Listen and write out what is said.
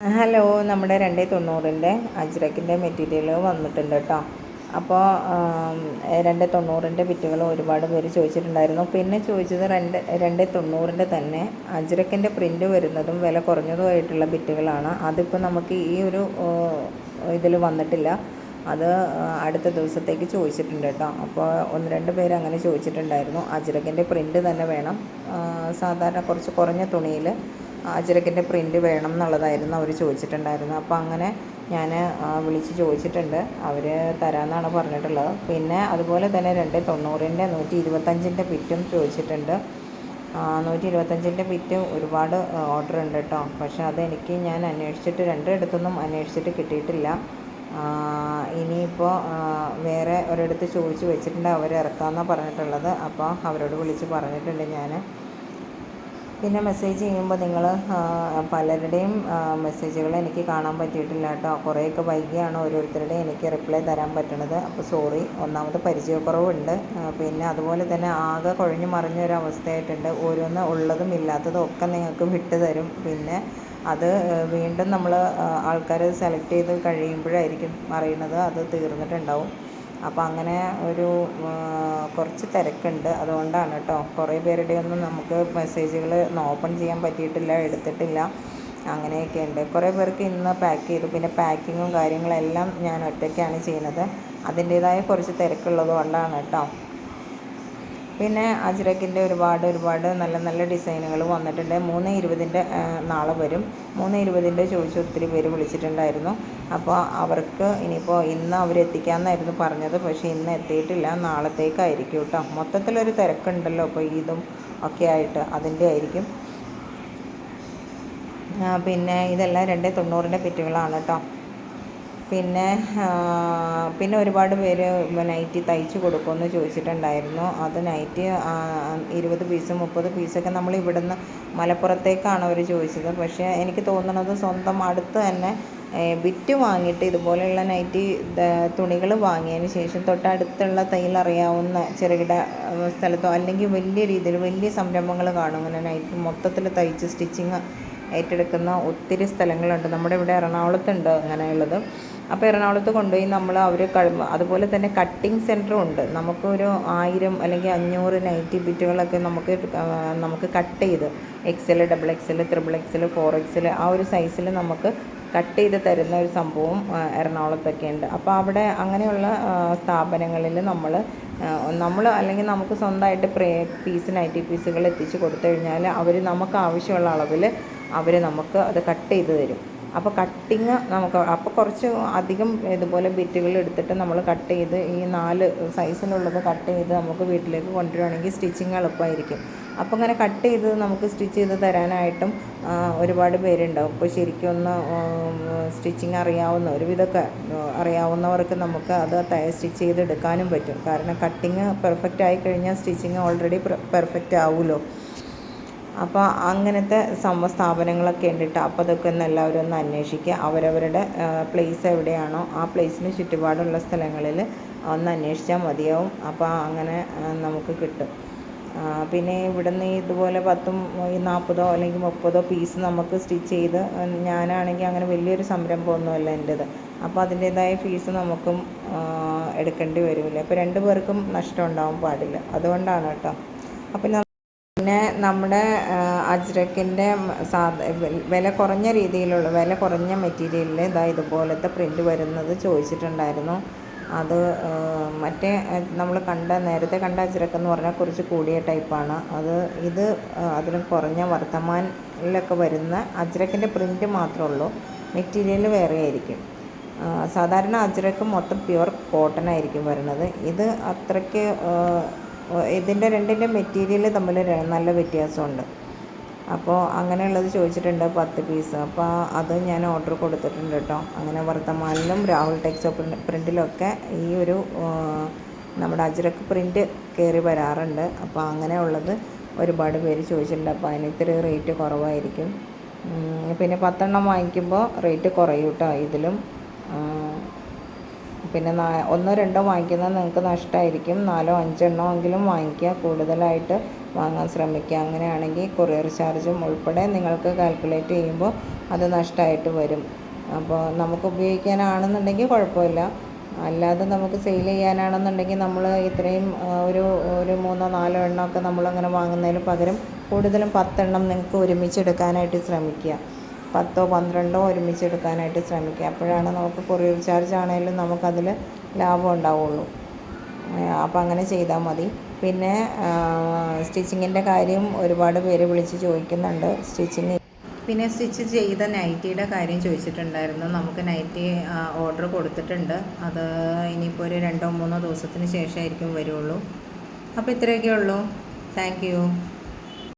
Hello നമ്മുടെ രണ്ട് തൊണ്ണൂറിന്റെ അജ്രക്കിന്റെ material വന്നിട്ടുണ്ട് കേട്ടോ. അപ്പോൾ രണ്ട് തൊണ്ണൂറിന്റെ ബിറ്റുകൾ ഒരുപാട് പേര് ചോദിച്ചിട്ടുണ്ടായിരുന്നു. പിന്നെ ചോദിച്ചത് രണ്ട് രണ്ട് തൊണ്ണൂറിന്റെ തന്നെ അജ്രക്കിന്റെ പ്രിന്റ് വരുന്നതും വില കുറഞ്ഞതുമായിട്ടുള്ള ബിറ്റുകളാണ് അതിപ്പോൾ നമുക്ക് ഈ ഒരു ഇതിൽ വന്നിട്ടില്ല. അത് അടുത്ത ദിവസത്തേക്ക് ചോദിച്ചിട്ടുണ്ട് കേട്ടോ. അപ്പോൾ ഒന്ന് രണ്ട് പേര് അങ്ങനെ ചോദിച്ചിട്ടുണ്ടായിരുന്നു. അജ്രക്കിന്റെ പ്രിന്റ് തന്നെ വേണം. സാധാരണ കുറച്ച് കുറഞ്ഞ തുണിയിൽ അജ്രക്കിന്റെ പ്രിന്റ് വേണം എന്നുള്ളതായിരുന്നു അവർ ചോദിച്ചിട്ടുണ്ടായിരുന്നു അപ്പോൾ അങ്ങനെ ഞാൻ വിളിച്ച് ചോദിച്ചിട്ടുണ്ട്. അവർ തരാമെന്നാണ് പറഞ്ഞിട്ടുള്ളത്. പിന്നെ അതുപോലെ തന്നെ രണ്ട് തൊണ്ണൂറിന്റെ നൂറ്റി ഇരുപത്തഞ്ചിന്റെ പിറ്റും ചോദിച്ചിട്ടുണ്ട്. നൂറ്റി ഇരുപത്തഞ്ചിന്റെ പിറ്റ് ഒരുപാട് ഓർഡർ ഉണ്ട് കേട്ടോ പക്ഷേ അതെനിക്ക് ഞാൻ അന്വേഷിച്ചിട്ട് രണ്ടിടത്തൊന്നും അന്വേഷിച്ചിട്ട് കിട്ടിയിട്ടില്ല. ഇനിയിപ്പോൾ വേറെ ഒരിടത്ത് ചോദിച്ച് വെച്ചിട്ടുണ്ട് അവർ ഇറക്കാമെന്നാണ് പറഞ്ഞിട്ടുള്ളത്. അപ്പോൾ അവരോട് വിളിച്ച് പറഞ്ഞിട്ടുണ്ട് ഞാൻ പിന്നെ മെസ്സേജ് ചെയ്യുമ്പോൾ നിങ്ങൾ പലരുടെയും മെസ്സേജുകൾ എനിക്ക് കാണാൻ പറ്റിയിട്ടില്ല കേട്ടോ. കുറേയൊക്കെ വൈകിയാണ് ഓരോരുത്തരുടെയും എനിക്ക് റിപ്ലൈ തരാൻ പറ്റണത്. അപ്പോൾ സോറി ഒന്നാമത് പരിചയക്കുറവുണ്ട്. പിന്നെ അതുപോലെ തന്നെ ആകെ കുഴഞ്ഞു മറിഞ്ഞ ഒരു അവസ്ഥയായിട്ടുണ്ട്. ഓരോന്ന് ഉള്ളതും ഇല്ലാത്തതും ഒക്കെ നിങ്ങൾക്ക് വിട്ടു തരും. പിന്നെ അത് വീണ്ടും നമ്മൾ ആൾക്കാർ സെലക്ട് ചെയ്ത് കഴിയുമ്പോഴായിരിക്കും അറിയുന്നത് അത് തീർന്നിട്ടുണ്ടാവും. അപ്പോൾ അങ്ങനെ ഒരു കുറച്ച് തിരക്കുണ്ട്. അതുകൊണ്ടാണ് കേട്ടോ. കുറേ പേരുടെ ഒന്നും നമുക്ക് മെസ്സേജുകൾ ഓപ്പൺ ചെയ്യാൻ പറ്റിയിട്ടില്ല എടുത്തിട്ടില്ല. അങ്ങനെയൊക്കെ ഉണ്ട്. കുറേ പേർക്ക് ഇന്ന് പാക്ക് ചെയ്തു. പിന്നെ പാക്കിങ്ങും കാര്യങ്ങളെല്ലാം ഞാൻ ഒറ്റയ്ക്കാണ് ചെയ്യുന്നത്. അതിന്റേതായ കുറച്ച് തിരക്കുള്ളത് കൊണ്ടാണ് കേട്ടോ. പിന്നെ അജ്രക്കിന്റെ ഒരുപാട് ഒരുപാട് നല്ല നല്ല ഡിസൈനുകൾ വന്നിട്ടുണ്ട്. മൂന്ന് ഇരുപതിന്റെ നാളെ വരും. മൂന്ന് ഇരുപതിന്റെ ചോദിച്ച് ഒത്തിരി പേര് വിളിച്ചിട്ടുണ്ടായിരുന്നു. അപ്പോൾ അവർക്ക് ഇനിയിപ്പോൾ ഇന്ന് അവർ എത്തിക്കാമെന്നായിരുന്നു പറഞ്ഞത്. പക്ഷേ ഇന്ന് എത്തിയിട്ടില്ല. നാളത്തേക്കായിരിക്കും കേട്ടോ. മൊത്തത്തിലൊരു തിരക്കുണ്ടല്ലോ അപ്പോൾ ഇതും ഒക്കെ ആയിട്ട് അതിന്റെ ആയിരിക്കും. പിന്നെ ഇതെല്ലാം രണ്ട് തൊണ്ണൂറിന്റെ പെറ്റുകളാണ് കേട്ടോ. പിന്നെ പിന്നെ ഒരുപാട് പേര് നൈറ്റി തയ്ച്ച് കൊടുക്കുമെന്ന് ചോദിച്ചിട്ടുണ്ടായിരുന്നു. അത് നൈറ്റി ഇരുപത് പീസ് മുപ്പത് പീസൊക്കെ നമ്മൾ ഇവിടുന്ന് മലപ്പുറത്തേക്കാണ് അവർ ചോദിച്ചത്. പക്ഷേ എനിക്ക് തോന്നുന്നത് സ്വന്തം അടുത്ത് തന്നെ വിറ്റ് വാങ്ങിയിട്ട് ഇതുപോലെയുള്ള നൈറ്റി തുണികൾ വാങ്ങിയതിന് ശേഷം തൊട്ടടുത്തുള്ള തയ്യൽ അറിയാവുന്ന ചെറുകിട സ്ഥലത്തോ അല്ലെങ്കിൽ വലിയ രീതിയിൽ വലിയ സംരംഭങ്ങൾ കാണും ഇങ്ങനെ നൈറ്റ് മൊത്തത്തിൽ തയ്ച്ച് സ്റ്റിച്ചിങ് ഏറ്റെടുക്കുന്ന ഒത്തിരി സ്ഥലങ്ങളുണ്ട്. നമ്മുടെ ഇവിടെ എറണാകുളത്തുണ്ട് അങ്ങനെയുള്ളത്. അപ്പോൾ എറണാകുളത്ത് കൊണ്ടുപോയി നമ്മൾ അവർ അതുപോലെ തന്നെ കട്ടിംഗ് സെന്ററും ഉണ്ട്. നമുക്കൊരു ആയിരം അല്ലെങ്കിൽ അഞ്ഞൂറ് നൈറ്റി ബിറ്റുകളൊക്കെ നമുക്ക് നമുക്ക് കട്ട് ചെയ്ത് XL double XL triple XL four XL ആ ഒരു സൈസിൽ നമുക്ക് കട്ട് ചെയ്ത് തരുന്ന ഒരു സംഭവം എറണാകുളത്തൊക്കെ ഉണ്ട്. അപ്പോൾ അവിടെ അങ്ങനെയുള്ള സ്ഥാപനങ്ങളിൽ നമ്മൾ നമ്മൾ അല്ലെങ്കിൽ നമുക്ക് സ്വന്തമായിട്ട് പ്രേ പീസ് നൈറ്റി പീസുകൾ എത്തിച്ച് കൊടുത്തു കഴിഞ്ഞാൽ അവർ നമുക്ക് ആവശ്യമുള്ള അളവിൽ അവർ നമുക്ക് അത് കട്ട് ചെയ്ത് തരും. അപ്പോൾ കട്ടിങ് നമുക്ക് അപ്പോൾ കുറച്ച് അധികം ഇതുപോലെ ബിറ്റുകൾ എടുത്തിട്ട് നമ്മൾ കട്ട് ചെയ്ത് ഈ നാല് സൈസിനുള്ളത് കട്ട് ചെയ്ത് നമുക്ക് വീട്ടിലേക്ക് കൊണ്ടുവരികയാണെങ്കിൽ സ്റ്റിച്ചിങ് എളുപ്പമായിരിക്കും അപ്പോൾ അങ്ങനെ കട്ട് ചെയ്ത് നമുക്ക് സ്റ്റിച്ച് ചെയ്ത് തരാനായിട്ടും ഒരുപാട് പേരുണ്ടാവും. അപ്പോൾ ശരിക്കും ഒന്ന് സ്റ്റിച്ചിങ് അറിയാവുന്ന ഒരുവിധമൊക്കെ അറിയാവുന്നവർക്ക് നമുക്ക് അത് സ്റ്റിച്ച് ചെയ്ത് എടുക്കാനും പറ്റും. കാരണം കട്ടിങ് പെർഫെക്റ്റ് ആയി കഴിഞ്ഞാൽ സ്റ്റിച്ചിങ് ഓൾറെഡി പെർഫെക്റ്റ് ആവുമല്ലോ അപ്പോൾ അങ്ങനത്തെ സമസ്ഥാപനങ്ങളൊക്കെ സ്ഥാപനങ്ങളൊക്കെ ഉണ്ട് അപ്പോൾ അതൊക്കെ ഒന്ന് എല്ലാവരും ഒന്ന് അന്വേഷിക്കുക. അവരവരുടെ പ്ലേസ് എവിടെയാണോ ആ പ്ലേസിന് ചുറ്റുപാടുള്ള സ്ഥലങ്ങളിൽ ഒന്ന് അന്വേഷിച്ചാൽ മതിയാവും. അപ്പോൾ അങ്ങനെ നമുക്ക് കിട്ടും. പിന്നെ ഇവിടുന്ന് ഇതുപോലെ പത്തും നാൽപ്പതോ അല്ലെങ്കിൽ മുപ്പതോ പീസ് നമുക്ക് സ്റ്റിച്ച് ചെയ്ത് ഞാനാണെങ്കിൽ അങ്ങനെ വലിയൊരു സംരംഭമൊന്നുമല്ല എന്റേത്. അപ്പോൾ അതിന്റേതായ ഫീസ് നമുക്കും എടുക്കേണ്ടി വരില്ല അപ്പോൾ രണ്ട് പേർക്കും നഷ്ടം ഉണ്ടാവാൻ പാടില്ല. അതുകൊണ്ടാണ് കേട്ടോ. അപ്പം പിന്നെ നമ്മുടെ അജ്രക്കിന്റെ സാധ വില കുറഞ്ഞ രീതിയിലുള്ള വില കുറഞ്ഞ മെറ്റീരിയലിൽ ഇതാ ഇതുപോലത്തെ പ്രിന്റ് വരുന്നത് ചോദിച്ചിട്ടുണ്ടായിരുന്നു. അത് മറ്റേ നമ്മൾ കണ്ട നേരത്തെ കണ്ട അജ്രക്ക് എന്ന് പറഞ്ഞാൽ കുറച്ച് കൂടിയ ടൈപ്പാണ്. അത് ഇത് അതിലും കുറഞ്ഞ വർത്തമാനിലൊക്കെ വരുന്ന അജ്രക്കിന്റെ പ്രിന്റ് മാത്രമേ ഉള്ളൂ. മെറ്റീരിയൽ വേറെ ആയിരിക്കും. സാധാരണ അജ്രക്ക് മൊത്തം പ്യുവർ കോട്ടൺ ആയിരിക്കും വരുന്നത്. ഇത് അത്രയ്ക്ക് ഇതിന്റെ രണ്ടിന്റെ മെറ്റീരിയൽ തമ്മിൽ നല്ല വ്യത്യാസമുണ്ട്. അപ്പോൾ അങ്ങനെയുള്ളത് ചോദിച്ചിട്ടുണ്ട് പത്ത് പീസ്. അപ്പോൾ അത് ഞാൻ ഓർഡർ കൊടുത്തിട്ടുണ്ട് കേട്ടോ. അങ്ങനെ വർത്തമാനിലും രാഹുൽ ടെക്സോ പ്രിന്റിലൊക്കെ ഈ ഒരു നമ്മുടെ അജ്രക്ക് പ്രിന്റ് കയറി വരാറുണ്ട്. അപ്പോൾ അങ്ങനെയുള്ളത് ഒരുപാട് പേര് ചോദിച്ചിട്ടുണ്ട്. അപ്പോൾ അതിന് ഇത്തിരി റേറ്റ് കുറവായിരിക്കും. പിന്നെ പത്തെണ്ണം വാങ്ങിക്കുമ്പോൾ റേറ്റ് കുറയും കേട്ടോ ഇതിലും. പിന്നെ ഒന്നോ രണ്ടോ വാങ്ങിക്കുന്നത് നിങ്ങൾക്ക് നഷ്ടമായിരിക്കും. നാലോ അഞ്ചെണ്ണോ എങ്കിലും വാങ്ങിക്കുക. കൂടുതലായിട്ട് വാങ്ങാൻ ശ്രമിക്കുക. അങ്ങനെയാണെങ്കിൽ കൊറിയർ ചാർജും ഉൾപ്പെടെ നിങ്ങൾക്ക് കാൽക്കുലേറ്റ് ചെയ്യുമ്പോൾ അത് നഷ്ടമായിട്ട് വരും. അപ്പോൾ നമുക്ക് ഉപയോഗിക്കാനാണെന്നുണ്ടെങ്കിൽ കുഴപ്പമില്ല. അല്ലാതെ നമുക്ക് സെയിൽ ചെയ്യാനാണെന്നുണ്ടെങ്കിൽ നമ്മൾ ഇത്രയും ഒരു ഒരു മൂന്നോ നാലോ എണ്ണമൊക്കെ നമ്മളങ്ങനെ വാങ്ങുന്നതിന് പകരം കൂടുതലും പത്തെണ്ണം നിങ്ങൾക്ക് ഒരുമിച്ച് എടുക്കാനായിട്ട് ശ്രമിക്കുക. പത്തോ പന്ത്രണ്ടോ ഒരുമിച്ച് എടുക്കാനായിട്ട് ശ്രമിക്കുക. അപ്പോഴാണ് നമുക്ക് കൊറിയർ ചാർജ് ആണെങ്കിലും നമുക്കതിൽ ലാഭം ഉണ്ടാവുള്ളൂ. അപ്പോൾ അങ്ങനെ ചെയ്താൽ മതി. പിന്നെ സ്റ്റിച്ചിങ്ങിന്റെ കാര്യം ഒരുപാട് പേര് വിളിച്ച് ചോദിക്കുന്നുണ്ട്. സ്റ്റിച്ചിങ് പിന്നെ സ്റ്റിച്ച് ചെയ്ത നൈറ്റിയുടെ കാര്യം ചോദിച്ചിട്ടുണ്ടായിരുന്നു. നമുക്ക് നൈറ്റി ഓർഡർ കൊടുത്തിട്ടുണ്ട്. അത് ഇനിയിപ്പോൾ ഒരു രണ്ടോ മൂന്നോ ദിവസത്തിന് ശേഷമായിരിക്കും വരുള്ളൂ. അപ്പോൾ ഇത്രയൊക്കെ ഉള്ളൂ. താങ്ക്